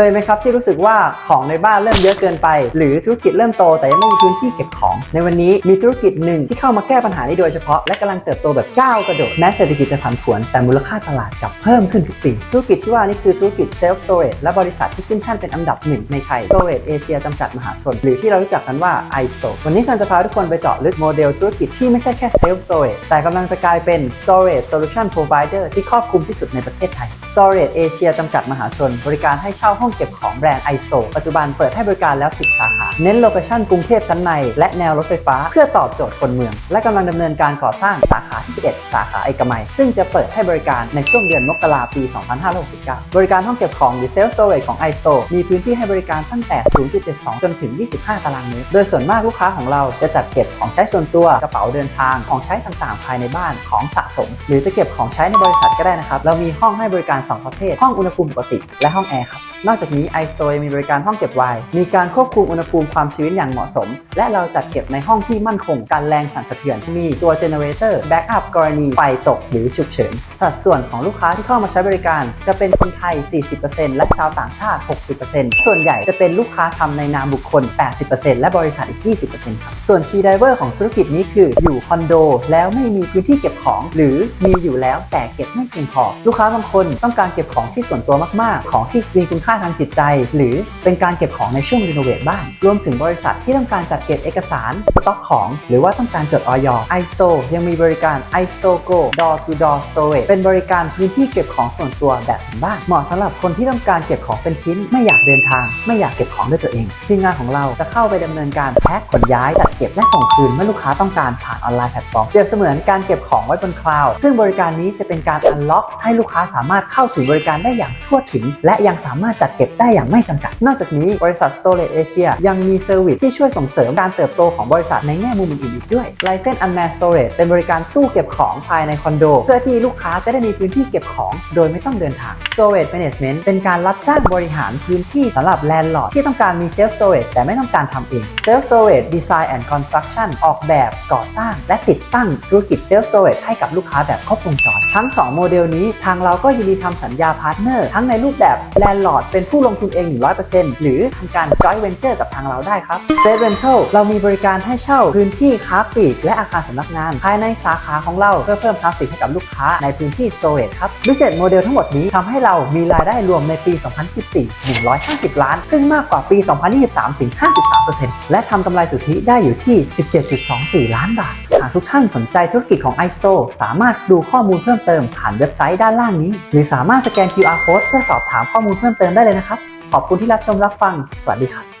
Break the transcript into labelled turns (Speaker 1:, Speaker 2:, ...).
Speaker 1: เคยไหมครับที่รู้สึกว่าของในบ้านเริ่มเยอะเกินไป หรือธุรกิจเริ่มโตแต่ยังไม่มีพื้นที่เก็บของ ในวันนี้มีธุรกิจหนึ่งที่เข้ามาแก้ปัญหานี้โดยเฉพาะและกำลังเติบโตแบบก้าวกระโดดแม้เศรษฐกิจจะผันผวนแต่มูลค่าตลาดกลับเพิ่มขึ้นทุกปีธุรกิจที่ว่านี่คือธุรกิจ self storage และบริษัทที่ขึ้นแท่นเป็นอันดับหนึ่งในไทย storage Asia จำกัดมหาชน หรือที่เรารู้จักกันว่า iStore วันนี้ซันจะพาทุกคนไปเจาะลึกโมเดลธุรกิจที่ไม่ใช่แค่ self storage แต่กำลังจะกลายเป็น storage solution provider ที่ครอบคลุมที่สุดในประเทศไทย storage Asia จำกัดมหาชน บริการให้เช่าห้ององเก็บของแบรนด์ iStore ปัจจุบันเปิดให้บริการแล้ว 10 สาขา เน้นโลเคชั่นกรุงเทพชั้นใน และแนวรถไฟฟ้าเพื่อตอบโจทย์คนเมือง และกำลังดำเนินการก่อสร้างสาขาที่ 11 สาขาเอกมัย ซึ่งจะเปิดให้บริการในช่วงเดือนมกราปี 2569 บริการห้องเก็บของหรือ self storage ของ iStore มีพื้นที่ให้บริการตั้งแต่ 0.72 จนถึง 25 ตารางเมตร โดยส่วนมากลูกค้าของเราจะจัดเก็บของใช้ส่วนตัวกระเป๋าเดินทางของใช้ต่างๆ ภายในบ้านของสะสม หรือจะเก็บของใช้ในบริษัทก็ได้นะครับเรามีห้องให้บริการ 2 ประเภท ห้องอุณหภูมิปกติและห้องแอร์ครับ นอกจากนี้ iStore มีบริการห้องเก็บไวน์มีการควบคุมอุณหภูมิความชื้นอย่างเหมาะสม และเราจัดเก็บในห้องที่มั่นคงกันแรงสั่นสะเทือน มีตัวเจเนเรเตอร์แบ็กอัพกรณีไฟตกหรือฉุกเฉิน สัดส่วนของลูกค้าที่เข้ามาใช้บริการ จะเป็นคนไทย 40%และชาวต่างชาติ 60%ส่วนใหญ่จะเป็นลูกค้าทำในนามบุคคล 80%และบริษัทอีก 20%ครับ ส่วน Key Driver ของธุรกิจนี้คืออยู่คอนโดแล้วไม่มีพื้นที่เก็บของ หรือมีอยู่แล้วแต่เก็บไม่เพียงพอ ลูกค้าบางคนต้องการเก็บของที่ส่วนตัวมากๆ ของที่มีคุณค่าค่าทางจิตใจ หรือเป็นการเก็บของในช่วงรีโนเวทบ้าน รวมถึงบริษัทที่ต้องการจัดเก็บเอกสารสต็อกของ หรือว่าต้องการจดออย iStore ยังมีบริการ i s t o Go Door to Door Storage เป็นบริการพื้นที่เก็บของส่วนตัวแบบถึงบ้าน เหมาะสำหรับคนที่ต้องการเก็บของเป็นชิ้น ไม่อยากเดินทาง ไม่อยากเก็บของด้วยตัวเอง ทีมงานของเราจะเข้าไปดำเนินการแพ็คขนย้ายจัดเก็บและส่งคืนเมื่อลูกค้าต้องการผ่านออนไลน์แพลตฟอร์มเปรียบเสมือนการเก็บของไว้บนคลาวด์ซึ่งบริการนี้จะเป็นการอันล็อกให้ลูกค้าสามารถเข้าถึงบริการได้อย่างทั่วถึง และยังสามารถจัดเก็บได้อย่างไม่จำกัด นอกจากนี้บริษัท Storage Asia ยังมีเซอร์วิสที่ช่วยส่งเสริมการเติบโตของบริษัทในแง่มุมอื่นอีกด้วย License Unmanned Storage เป็นบริการตู้เก็บของภายในคอนโด เพื่อที่ลูกค้าจะได้มีพื้นที่เก็บของโดยไม่ต้องเดินทาง Storage Management เป็นการรับจ้างบริหารพื้นที่สำหรับแลนด์ลอร์ดที่ต้องการมี Self Storage แต่ไม่ต้องการทำเอง Self Storage Design and Construction ออกแบบก่อสร้าง และติดตั้งธุรกิจ Self Storage ให้กับลูกค้าแบบครบวงจร ทั้ง 2 โมเดลนี้ทางเราก็ยินดีทำสัญญาพาร์ทเนอร์ทั้งในรูปแบบแลนด์ลอร์ดเป็นผู้ลงทุนเอง 100%หรือทำการ Joint Venture กับทางเราได้ครับ Space Rental เรามีบริการให้เช่าพื้นที่ค้าปลีก และอาคารสำนักงาน ภายในสาขาของเราเพื่อเพิ่มทราฟฟิกให้กับลูกค้าในพื้นที่ Storage ครับ Business Model ทั้งหมดนี้ทำให้เรามีรายได้รวมในปี 2024 150 ล้าน ซึ่งมากกว่าปี 2023 ถึง 53%และทำกำไรสุทธิได้อยู่ที่ 17.24 ล้านบาทากทุกท่านสนใจธุรกิจของ iStore สามารถดูข้อมูลเพิ่มเติมผ่านเว็บไซต์ด้านล่างนี้ หรือสามารถสแกน QR Code เพื่อสอบถามข้อมูลเพิ่มเติมได้เลยนะครับ ขอบคุณที่รับชมรับฟัง สวัสดีครับ